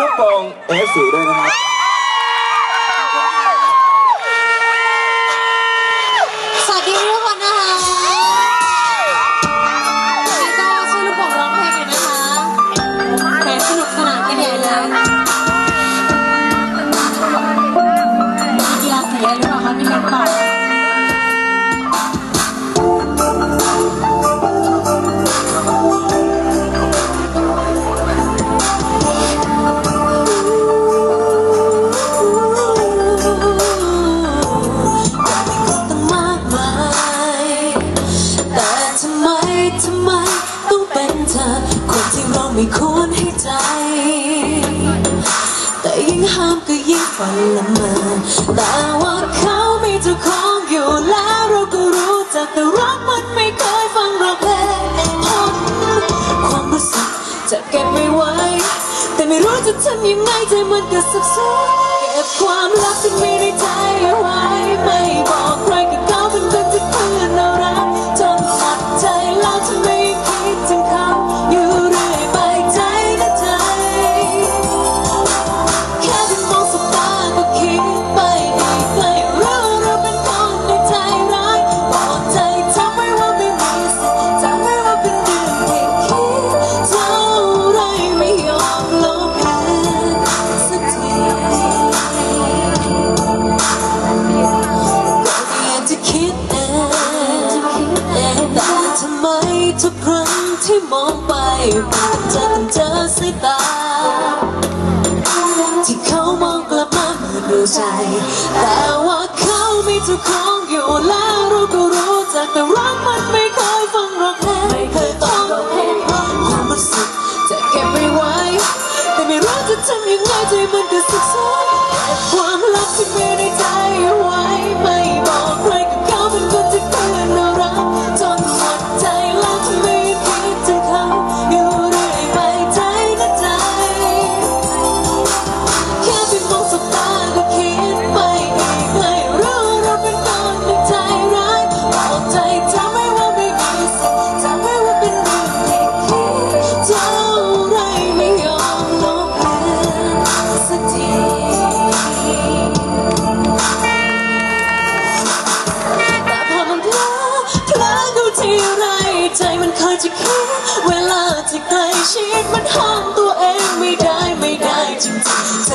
ลูกโป่งเอฟสีด้วยนะครับสวัสดีทุกคนนะคะแล้วก็ช่วยลูกโป่งร้องเพลงหน่อยนะคะแหมสนุกสนานกันใหญ่เลยมีกีฬาสีอะไรหรือเปล่าคะมีการเป่าง ห้ามก็ยิ่งฝันละเมอแต่ว่าเขามีเจ้าของอยู่แล้วเราก็รู้จักแต่รักมันไม่เคยฟังเราเพลงความรู้สึกจะเก็บไม่ไหวแต่ไม่รู้จะทำยังไงใจมันก็สับสนเก็บความรักที่มีในใจเอาไว้ไม่ มองไปมันจะต้องเจอสายตา ที่เขามองกลับมาเหมือนดูใจ แต่ว่าเขาไม่ทุกคน ใกล้ชิดมันห้ามตัวเองไม่ได้ไม่ได้จริงๆ